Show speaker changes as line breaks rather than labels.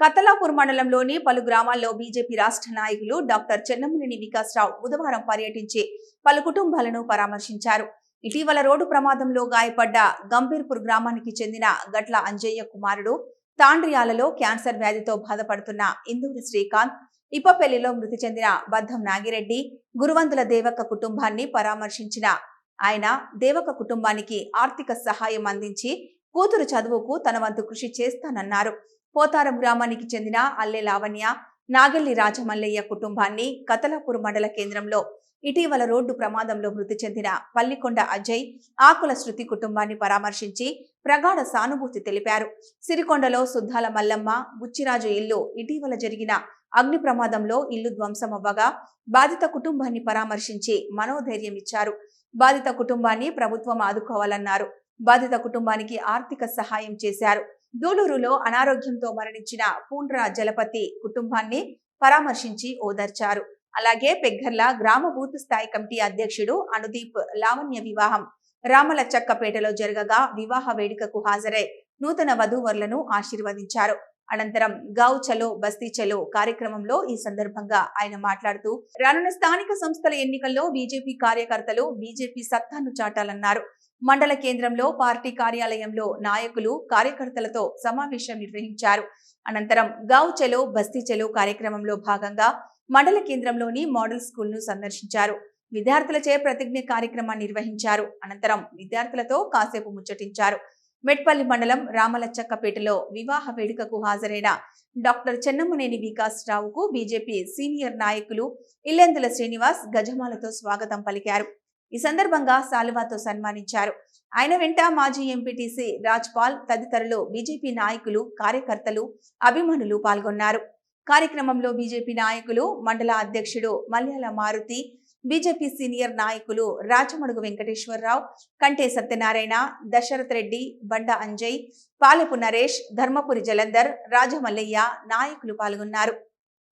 కతలాపూర్ మండలంలోని పలు గ్రామాల్లో బీజేపీ రాష్ట్ర నాయకులు డాక్టర్ చెన్నమనేని వికాసరావు బుధవారం పర్యటించి పలు కుటుంబాలను పరామర్శించారు. ఇటీవల రోడ్డు ప్రమాదంలో గాయపడ్డ గంభీర్పూర్ గ్రామానికి చెందిన గట్ల అంజయ్య కుమారుడు తాండ్రియాలలో క్యాన్సర్ వ్యాధితో బాధపడుతున్న ఇందూరి శ్రీకాంత్ ఇప్పపెల్లిలో మృతి చెందిన బద్దం నాగిరెడ్డి గురువంతుల దేవక్క కుటుంబాన్ని పరామర్శించిన ఆయన దేవక కుటుంబానికి ఆర్థిక సహాయం అందించి కూతురు చదువుకు తన వంతు కృషి చేస్తానన్నారు. పోతారం గ్రామానికి చెందిన అల్లె లావణ్య నాగల్లి రాజమల్లయ్య కుటుంబాన్ని కతలాపూర్ మండల కేంద్రంలో ఇటీవల రోడ్డు ప్రమాదంలో మృతి చెందిన పల్లికొండ అజయ్ ఆకుల శృతి కుటుంబాన్ని పరామర్శించి ప్రగాఢ సానుభూతి తెలిపారు. సిరికొండలో సుద్దాల మల్లమ్మ బుచ్చిరాజు ఇల్లు ఇటీవల జరిగిన అగ్ని ప్రమాదంలో ఇల్లు ధ్వంసమవ్వగా బాధిత కుటుంబాన్ని పరామర్శించి మనోధైర్యం ఇచ్చారు. బాధిత కుటుంబాన్ని ప్రభుత్వం ఆదుకోవాలన్నారు. బాధిత కుటుంబానికి ఆర్థిక సహాయం చేశారు. దూలూరులో అనారోగ్యంతో మరణించిన పూండ్రా జలపతి కుటుంబాన్ని పరామర్శించి ఓదార్చారు. అలాగే పెగ్గర్ల గ్రామ బూత్ స్థాయి కమిటీ అధ్యక్షుడు అనుదీప్ లావణ్య వివాహం రామలచక్కపేటలో జరగగా వివాహ వేడుకకు హాజరై నూతన వధూవరులను ఆశీర్వదించారు. అనంతరం గౌ చలో బస్తీ చలో కార్యక్రమంలో ఈ సందర్భంగా ఆయన మాట్లాడుతూ రానున్న స్థానిక సంస్థల ఎన్నికల్లో బీజేపీ కార్యకర్తలు బీజేపీ సత్తాను చాటాలన్నారు. మండల కేంద్రంలో పార్టీ కార్యాలయంలో నాయకులు కార్యకర్తలతో సమావేశం నిర్వహించారు. అనంతరం గౌ చలో బస్తీ చలో కార్యక్రమంలో భాగంగా మండల కేంద్రంలోని మోడల్ స్కూల్ను సందర్శించారు. విద్యార్థులచే ప్రతిజ్ఞ కార్యక్రమాన్ని నిర్వహించారు. అనంతరం విద్యార్థులతో కాసేపు ముచ్చటించారు. మెట్పల్లి మండలం రామలచ్చక్కపేటలో వివాహ వేడుకకు హాజరైన డాక్టర్ చెన్నమనేని వికాస్ రావుకు బీజేపీ సీనియర్ నాయకులు ఇల్లెందుల శ్రీనివాస్ గజమాలతో స్వాగతం పలికారు. ఈ సందర్భంగా సాలువాతో సన్మానించారు. ఆయన వెంట మాజీ ఎంపీటీసీ రాజ్పాల్ తదితరులు బీజేపీ నాయకులు కార్యకర్తలు అభిమానులు పాల్గొన్నారు. కార్యక్రమంలో బీజేపీ నాయకులు మండల అధ్యక్షుడు మల్యాల మారుతి బీజేపీ సీనియర్ నాయకులు రాచమడుగు వెంకటేశ్వరరావు కంటే సత్యనారాయణ దశరథ్ రెడ్డి బండ అంజయ్ పాలపు నరేష్ ధర్మపురి జలంధర్ రాజమల్లయ్య నాయకులు పాల్గొన్నారు.